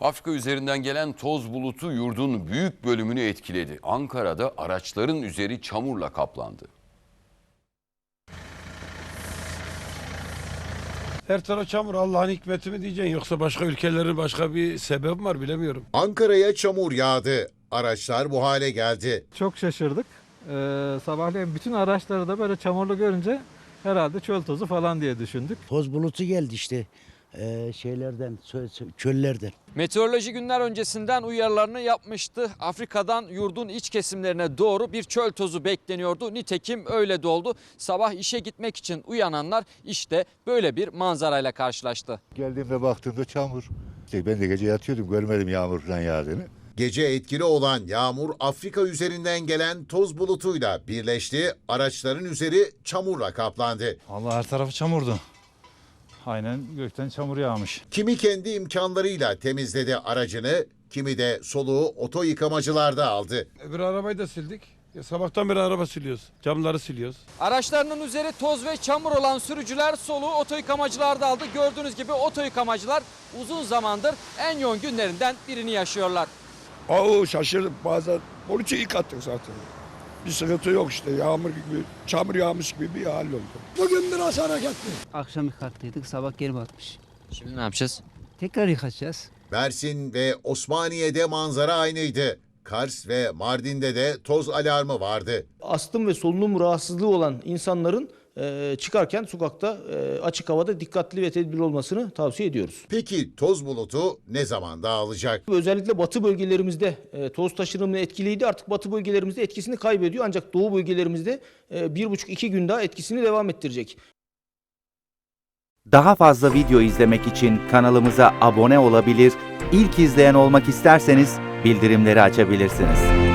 Afrika üzerinden gelen toz bulutu yurdun büyük bölümünü etkiledi. Ankara'da araçların üzeri çamurla kaplandı. Her taraf çamur Allah'ın hikmeti mi diyeceksin yoksa başka ülkelerin başka bir sebebi var bilemiyorum. Ankara'ya çamur yağdı. Araçlar bu hale geldi. Çok şaşırdık. Ee, sabahleyin bütün araçları da böyle çamurlu görünce herhalde çöl tozu falan diye düşündük. Toz bulutu geldi işte eee, şeylerden, çö- çö- çöllerden. Meteoroloji günler öncesinden uyarılarını yapmıştı. Afrika'dan yurdun iç kesimlerine doğru bir çöl tozu bekleniyordu. Nitekim öyle de oldu. Sabah işe gitmek için uyananlar işte böyle bir manzarayla karşılaştı. Geldiğimde baktığımda çamur. İşte ben de gece yatıyordum görmedim yağmur falan yağdığını. Gece etkili olan yağmur Afrika üzerinden gelen toz bulutuyla birleşti. Araçların üzeri çamurla kaplandı. Allah her tarafı çamurdu. Aynen gökten çamur yağmış. Kimi kendi imkanlarıyla temizledi aracını, kimi de soluğu oto yıkamacılarda aldı. Öbür arabayı da sildik. Ya sabahtan beri araba siliyoruz. Camları siliyoruz. Araçlarının üzeri toz ve çamur olan sürücüler soluğu oto yıkamacılarda aldı. Gördüğünüz gibi oto yıkamacılar uzun zamandır en yoğun günlerinden birini yaşıyorlar. Oo şaşırdım bazen. Onun için ilk attık zaten. Bir sıkıntı yok işte yağmur gibi, çamur yağmış gibi bir hal oldu. Bugün biraz hareketli. Akşam yıkattıydık sabah geri batmış. Şimdi ne yapacağız? Tekrar yıkatacağız. Mersin ve Osmaniye'de manzara aynıydı. Kars ve Mardin'de de toz alarmı vardı. astım ve solunum rahatsızlığı olan insanların e, çıkarken sokakta e, açık havada dikkatli ve tedbirli olmasını tavsiye ediyoruz. Peki toz bulutu ne zaman dağılacak? Özellikle batı bölgelerimizde e, toz taşınımı etkiliydi. Artık batı bölgelerimizde etkisini kaybediyor. Ancak doğu bölgelerimizde e, bir buçuk iki gün daha etkisini devam ettirecek. Daha fazla video izlemek için kanalımıza abone olabilir, ilk izleyen olmak isterseniz bildirimleri açabilirsiniz.